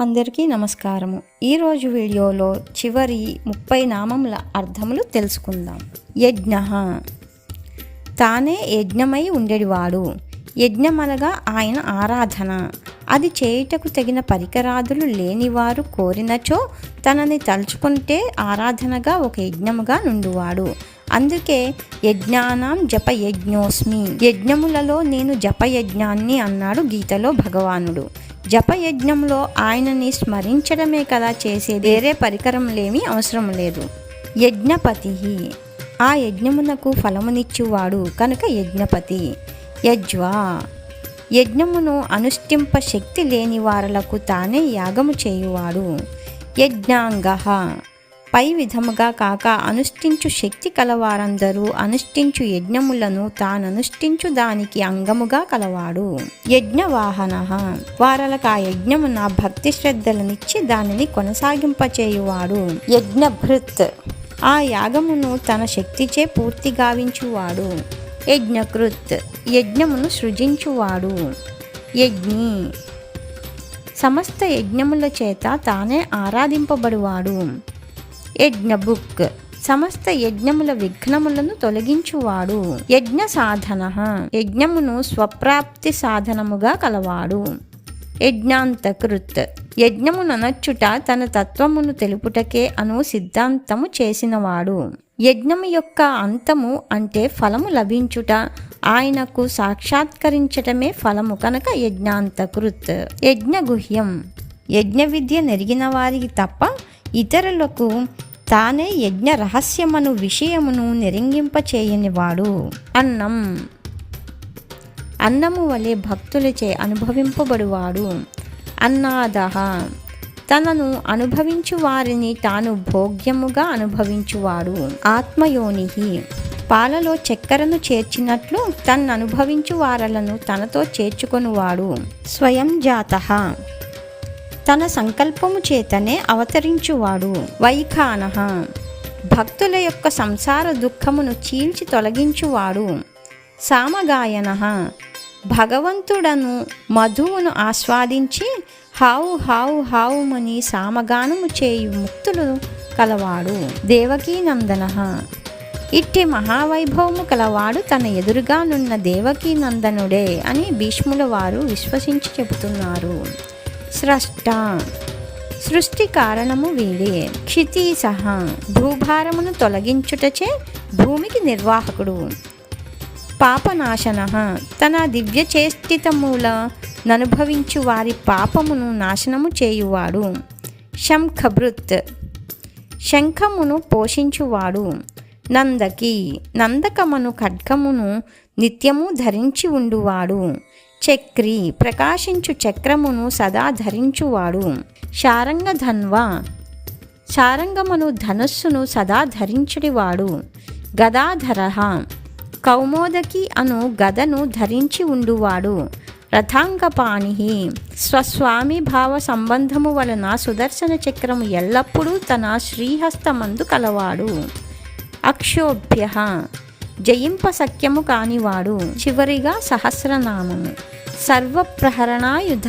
అందరికీ నమస్కారము. ఈరోజు వీడియోలో చివరి ముప్పై నామముల అర్థములు తెలుసుకుందాం. యజ్ఞ. తానే యజ్ఞమై ఉండేవాడు. యజ్ఞమనగా ఆయన ఆరాధన. అది చేయుటకు తగిన పరికరాదులు లేనివారు కోరినచో తనని తలుచుకుంటే ఆరాధనగా ఒక యజ్ఞముగా నుండువాడు. అందుకే యజ్ఞానం జపయజ్ఞోస్మి. యజ్ఞములలో నేను జపయజ్ఞాన్ని అన్నాడు గీతలో భగవానుడు. జపయజ్ఞంలో ఆయనని స్మరించడమే కదా చేసే వేరే పరికరంలేమీ అవసరం లేదు. యజ్ఞపతి. ఆ యజ్ఞమునకు ఫలమునిచ్చువాడు కనుక యజ్ఞపతి. యజ్వా. యజ్ఞమును అనుష్ఠింప శక్తి లేని వారలకు తానే యాగము చేయువాడు. యజ్ఞాంగ. పై విధముగా కాక అనుష్ఠించు శక్తి కలవారందరూ అనుష్ఠించు యజ్ఞములను తాననుష్ఠించు దానికి అంగముగా కలవాడు. యజ్ఞవాహన. వారలకు ఆ యజ్ఞమున భక్తి శ్రద్ధలనిచ్చి దానిని కొనసాగింపచేయువాడు. యజ్ఞభృత్. ఆ యాగమును తన శక్తిచే పూర్తి గావించువాడు. యజ్ఞకృత్. యజ్ఞమును సృజించువాడు. యజ్ఞి. సమస్త యజ్ఞముల చేత తానే ఆరాధింపబడువాడు. యజ్ఞ బుక్. సమస్త యజ్ఞముల విఘ్నములను తొలగించువాడు. యజ్ఞ సాధన. యజ్ఞమును స్వప్రాప్తి సాధనముగా కలవాడు. యజ్ఞాంతకృత్. యజ్ఞముననచ్చుట తన తత్వమును తెలుపుటకే అను సిద్ధాంతము చేసినవాడు. యజ్ఞము యొక్క అంతము అంటే ఫలము లభించుట. ఆయనకు సాక్షాత్కరించటమే ఫలము కనుక యజ్ఞాంతకృత్. యజ్ఞగుహ్యం. యజ్ఞ విద్య నెరిగిన వారికి తప్ప ఇతరులకు తానే యజ్ఞ రహస్యమను విషయమును నిరంగింపచేయనివాడు. అన్నం. అన్నము వలె భక్తులచే అనుభవింపబడువాడు. అన్నాదహ. తనను అనుభవించు వారిని తాను భోగ్యముగా అనుభవించువాడు. ఆత్మయోని పాలలో చక్కెరను చేర్చినట్లు తన్ను అనుభవించు వారలను తనతో చేర్చుకొనువాడు. స్వయం జాత తన సంకల్పము చేతనే అవతరించువాడు. వైఖానహ భక్తుల యొక్క సంసార దుఃఖమును చీల్చి తొలగించువాడు. సామగాయన. భగవంతుడను మధువును ఆస్వాదించి హావు హావు హావుమని సామగానము చేయు ముక్తులు కలవాడు. దేవకీనందన ఇట్టి మహావైభవము కలవాడు తన ఎదురుగానున్న దేవకీనందనుడే అని భీష్ముల వారు విశ్వసించి చెబుతున్నారు. స్రష్ట సృష్టి కారణము వీడే. సహా. భూభారమును తొలగించుటచే భూమికి నిర్వాహకుడు. పాపనాశన. తన దివ్య చేష్టితమూల ననుభవించు వారి పాపమును నాశనము చేయువాడు. శంఖభృత్. శంఖమును పోషించువాడు. నందకి. నందకమను ఖడ్గమును నిత్యము ధరించి ఉండువాడు. చక్రి ప్రకాశించు చక్రమును సదా ధరించువాడు. శారంగధన్వ శారంగమును ధనస్సును సదా ధరించుడివాడు. గదాధర కౌమోదకి అను గదను ధరించి ఉండువాడు. రథాంగపాణి స్వస్వామి భావ సంబంధము వలన సుదర్శన చక్రము ఎల్లప్పుడూ తన శ్రీహస్తమందు కలవాడు. అక్షోభ్య జయింప సఖ్యము కానివాడు చివరిగా సహస్రనామము. సర్వప్రహరణాయుధ.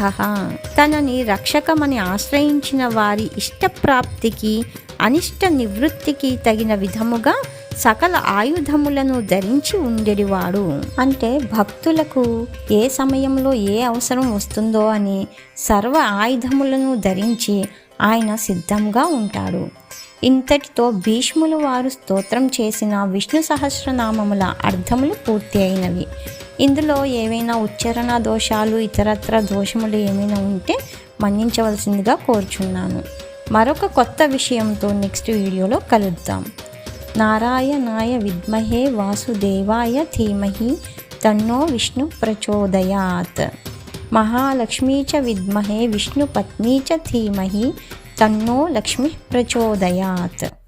తనని రక్షకమని ఆశ్రయించిన వారి ఇష్టప్రాప్తికి అనిష్ట నివృత్తికి తగిన విధముగా సకల ఆయుధములను ధరించి ఉండేవాడు అంటే భక్తులకు ఏ సమయంలో ఏ అవసరం వస్తుందో అని సర్వ ఆయుధములను ధరించి ఆయన సిద్ధంగా ఉంటాడు. ఇంతటితో భీష్ములు వారు స్తోత్రం చేసిన విష్ణు సహస్రనామముల అర్థములు పూర్తి అయినవి ఇందులో ఏవైనా ఉచ్చారణ దోషాలు ఇతరత్ర దోషములు ఏమైనా ఉంటే మన్నించవలసిందిగా కోరుచున్నాను. మరొక కొత్త విషయంతో నెక్స్ట్ వీడియోలో కలుద్దాం. నారాయణాయ విద్మహే వాసుదేవాయ ధీమహి తన్నో విష్ణు ప్రచోదయాత్. మహాలక్ష్మీ చ విద్మహే విష్ణుపత్నీ చ ధీమహి తన్నో లక్ష్మి ప్రచోదయాత్.